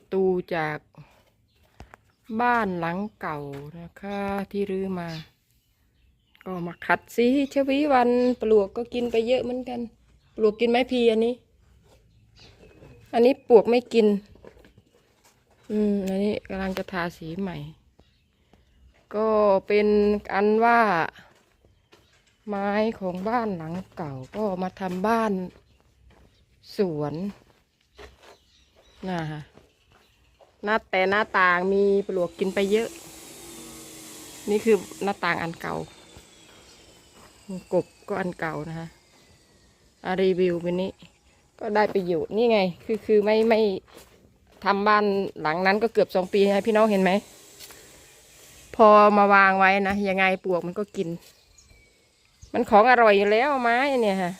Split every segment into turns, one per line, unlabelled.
ประตูจากบ้านหลังเก่านะคะที่รื้อมา ก็มาขัดสีชวีวันปลวกก็กินไปเยอะเหมือนกัน ปลวกกินไหมพีอันนี้ อันนี้ปลวกไม่กิน อืมอันนี้กำลังจะทาสีใหม่ ก็เป็นอันว่า ไม้ของบ้านหลังเก่าก็มาทำบ้านสวนนะฮะ หน้าแต่หน้าต่างมีปลวกกินไปเยอะ นี่คือหน้าต่างอันเก่ากบก็อันเก่านะฮะอารีวิวไปนี้ ก็ได้ประโยชน์นี่ไง คือคือไม่ไม่ทำบ้านหลังนั้นก็เกือบสองปีให้พี่น้องเห็นไหม พอมาวางไว้นะ ยังไงปลวกมันก็กิน มันของอร่อยอยู่แล้วไม้เนี่ยฮะ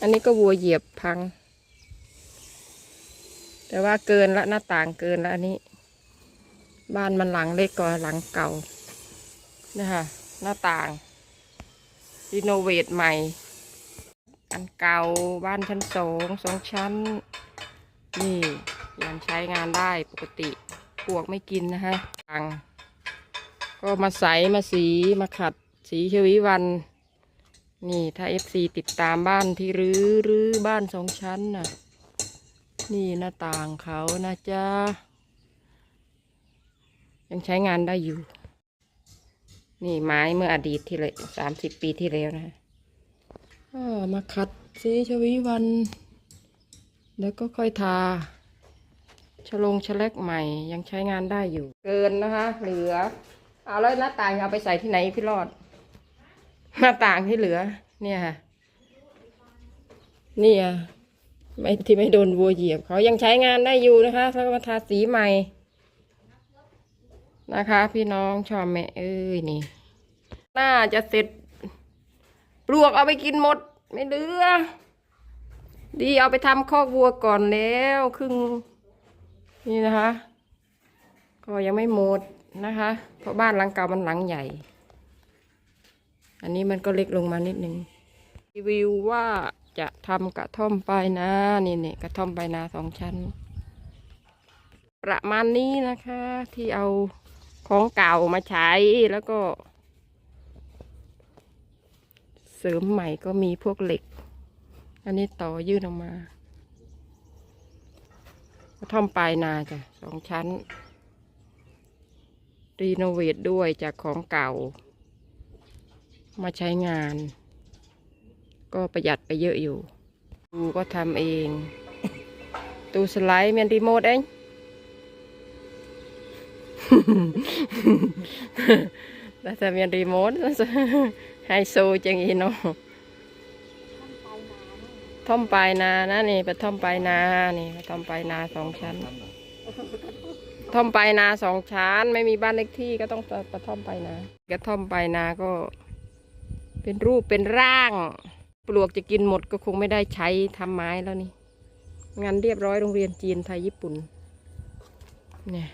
อันนี้ก็วัวเหยียบพัง แต่ว่าเกินละหน้าต่างเกินละอันนี้ บ้านมันหลังเล็กกว่าหลังเก่านะคะหน้าต่างรีโนเวทใหม่ อันเก่าบ้านชั้นสองสองชั้น นี่ยังใช้งานได้ปกติปลวกไม่กินนะฮะต่างก็มาใสมาสีมาขัดสีชวีวัน นี่ถ้าเอฟซีติดตามบ้านที่รื้อรื้อบ้านสองชั้นน่ะ นี่หน้าต่างเขานะจ๊ะ ยังใช้งานได้อยู่ นี่ไม้เมื่ออดีตที่เลยสามสิบปีที่แล้วนะมาขัดสีชวีวัน แล้วก็ค่อยทาฉลงฉลักใหม่ยังใช้งานได้อยู่ เกินนะคะ เหลือ เอาแล้วหน้าต่างเอาไปใส่ที่ไหนพี่รอด หน้าต่างที่เหลือ เนี่ยค่ะ เนี่ย ไม่ที่ไม่โดนวัวเหยียบเขายังใช้งานได้อยู่นะคะแล้วก็มาทาสีใหม่ นะคะ พี่น้องชอบแม่เอ้ยนี่ น่าจะเสร็จ ปลวกเอาไปกินหมด ไม่เหลือ ดีเอาไปทำคอกวัวก่อนแล้วครึ่งนี่นะคะ ก็ยังไม่หมดนะคะ เพราะบ้านหลังเก่ามันหลังใหญ่ อันนี้มันก็เล็กลงมานิดนึงรีวิวว่า จะทำกระท่อมปลายนานี่นี่กระท่อมปลายนาสองชั้น ประมาณนี้นะคะ ที่เอาของเก่ามาใช้แล้วก็ เสริมใหม่ก็มีพวกเหล็ก อันนี้ต่อยื่นออกมากระท่อมปลายนาจ้ะสองชั้น รีโนเวทด้วยจากของเก่า มาใช้งาน ก็ประหยัดไปเยอะอยู่ตูก็ทำเอง ตูสไลด์เมียนรีโมทเองแต่ถ้าเมียนรีโมทไฮโซจังอีเนาะท่อมปลายนานะนี่เป็นท่อมปลายนานี่เป็นท่อมปลายนาสองชั้นท่อมปลายนาสองชั้น ไม่มีบ้านเล็กที่ก็ต้องกระท่อมปลายนากระท่อมปลายนาก็เป็นรูปเป็นร่าง ปลวกจะกินหมดก็คงไม่ได้ใช้ทำไม้แล้วนี่ งานเรียบร้อยโรงเรียนจีนไทยญี่ปุ่น เนี่ย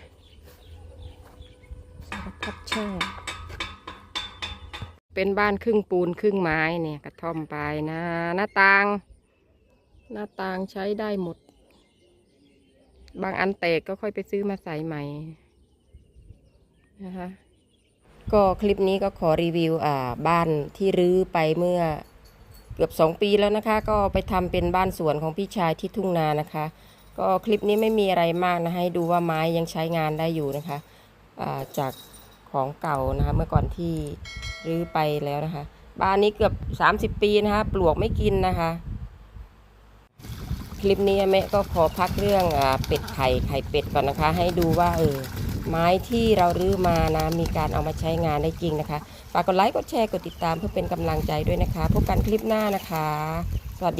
สารพัดช่างเป็นบ้านครึ่งปูนครึ่งไม้เนี่ยกระท่อมไปนาหน้าต่าง หน้าต่างใช้ได้หมด บางอันแตกก็ค่อยไปซื้อมาใส่ใหม่นะคะก็คลิปนี้ก็ขอรีวิวอ่าบ้านที่รื้อไปเมื่อ กือบสองปีแล้วนะคะ ก็ไปทำเป็นบ้านสวนของพี่ชายที่ทุ่งนานะคะ ก็คลิปนี้ไม่มีอะไรมากนะให้ดูว่าไม้ยังใช้งานได้อยู่นะคะาจากของเก่านะคะเมื่อก่อนที่รื้อไปแล้วนะคะ บ้านนี้เกือบ 30 ปีนะคะปลวกไม่กินนะคะ คลิปนี้แม่ก็ขอพักเรื่องอเป็ดไข่ไข่เป็ดก่อนนะคะ ให้ดูว่าเออ ไม้ที่เรารื้อมานะมีการเอามาใช้งานได้จริงนะคะฝากกดไลค์กดแชร์กดติดตามเพื่อเป็นกำลังใจด้วยนะคะ พบกันคลิปหน้านะคะ สวัสดี